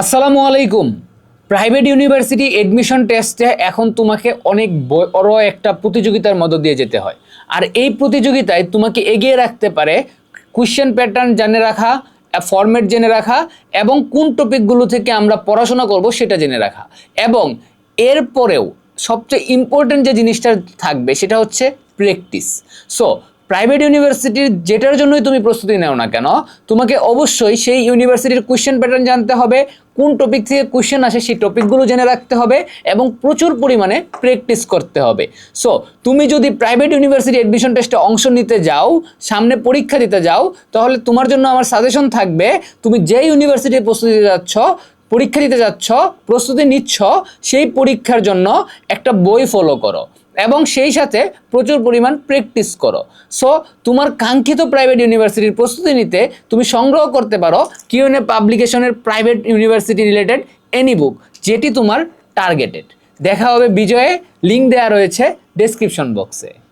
আসসালামু আলাইকুম। Private university admission টেস্টে এখন তোমাকে অনেক বড় একটা প্রতিযোগিতার মধ্য দিয়ে যেতে হয়। আর এই প্রতিযোগিতায় তোমাকে এগিয়ে রাখতে পারে কোশ্চেন প্যাটার্ন জেনে রাখা ফরম্যাট জেনে রাখা এবং কোন টপিকগুলো থেকে আমরা পড়াশোনা করব সেটা জেনে রাখা। এবং এরপরেও সবচেয়ে ইম্পর্টেন্ট যে জিনিসটা থাকবে সেটা হচ্ছে প্র্যাকটিস সো প্রাইভেট ইউনিভার্সিটির যেটার জন্যই তুমি প্রস্তুতি নাও না কেন, তোমাকে অবশ্যই সেই ইউনিভার্সিটির কোয়েশ্চেন প্যাটার্ন জানতে হবে, কোন টপিক থেকে কোশ্চেন আসে সেই টপিকগুলো জেনে রাখতে হবে এবং প্রচুর পরিমাণে প্র্যাকটিস করতে হবে। সো তুমি যদি প্রাইভেট ইউনিভার্সিটি অ্যাডমিশন টেস্টে অংশ নিতে যাও, সামনে পরীক্ষা দিতে যাও, তাহলে তোমার জন্য আমার সাজেশন থাকবে, তুমি যে ইউনিভার্সিটির প্রস্তুতি যাচ্ছ, পরীক্ষা দিতে যাচ্ছ, প্রস্তুতি নিচ্ছ, সেই পরীক্ষার জন্য একটা বই ফলো করো। এবং সেই সাথে প্রচুর পরিমাণ প্র্যাকটিস করো। সো তোমার কাঙ্ক্ষিত প্রাইভেট ইউনিভার্সিটির প্রস্তুতি নিতে তুমি সংগ্রহ করতে পারো QNA পাবলিকেশনের private university related any book যেটি তোমার টার্গেটেড দেখা হবে বিজয়ে লিঙ্ক দেওয়া রয়েছে ডেসক্রিপশন বক্সে